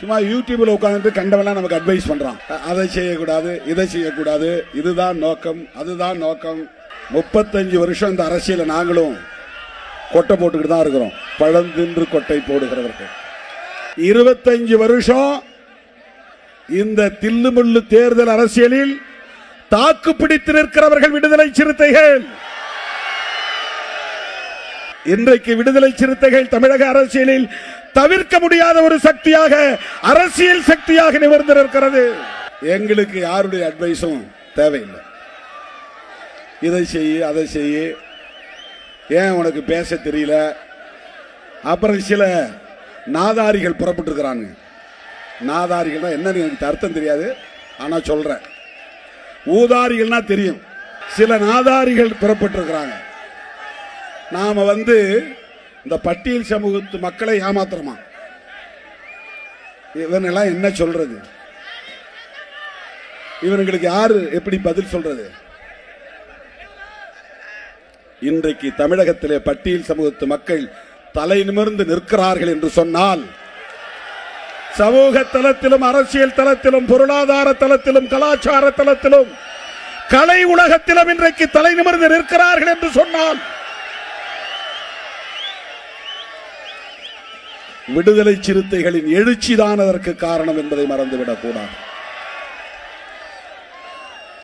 சும்மா யூடியூப்ல உட்காந்துட்டு கண்டவெல்லாம் நமக்கு அட்வைஸ் பண்றான். அதை செய்யக்கூடாது இதை செய்யக்கூடாது இதுதான் நோக்கம் அதுதான் நோக்கம். முப்பத்தஞ்சு வருஷம் இந்த அரசியல நாங்களும் கொட்டை போட்டுக்கிட்டு தான் இருக்கிறோம். பழந்தின்று கொட்டை போடுகிறவர்கள். இருபத்தஞ்சு வருஷம் இந்த தில்லுமுள்ளு தேர்தல் அரசியலில் தாக்கு பிடித்து நிற்கிறவர்கள் விடுதலை சிறுத்தைகள். இன்றைக்கு விடுதலை சிறுத்தைகள் தமிழக அரசியலில் தவிர்க்க முடியாத ஒரு சக்தியாக அரசியல் சக்தியாக நிமிர்ந்திருக்கிறது. எங்களுக்கு யாருடைய அட்வைஸும் தேவையில்லை. இதை செய்ய அதை செய்ய ஏன் உனக்கு பேச தெரியல? அப்புறம் சில நாதாரிகள் புறப்பட்டுருக்கிறாங்க நாதாரிகள்னா என்னன்னு எனக்கு அர்த்தம் தெரியாது. ஆனால் சொல்கிறேன் ஊதாரிகள்னா தெரியும். சில நாதாரிகள் புறப்பட்டிருக்கிறாங்க. நாம் வந்து இந்த பட்டியல் சமூகத்து மக்களை ஏமாத்துறமா? இவனெல்லாம் என்ன சொல்றது? இவனுங்களுக்கு யாரு எப்படி பதில் சொல்றது? இன்றைக்கு தமிழகத்திலே பட்டியல் சமூகத்து மக்கள் தலை நிமிர்ந்து நிற்கிறார்கள் என்று சொன்னால் சமூக தளத்திலும் அரசியல் தளத்திலும் பொருளாதார தளத்திலும் கலாச்சார தளத்திலும் கலை உலகத்திலும் இன்றைக்கு தலை நிமிர்ந்து நிற்கிறார்கள் என்று சொன்னால் விடுதலை சிறுத்தைகளின் எழுச்சிதான் அதற்கு காரணம் என்பதை மறந்துவிடக் கூடாது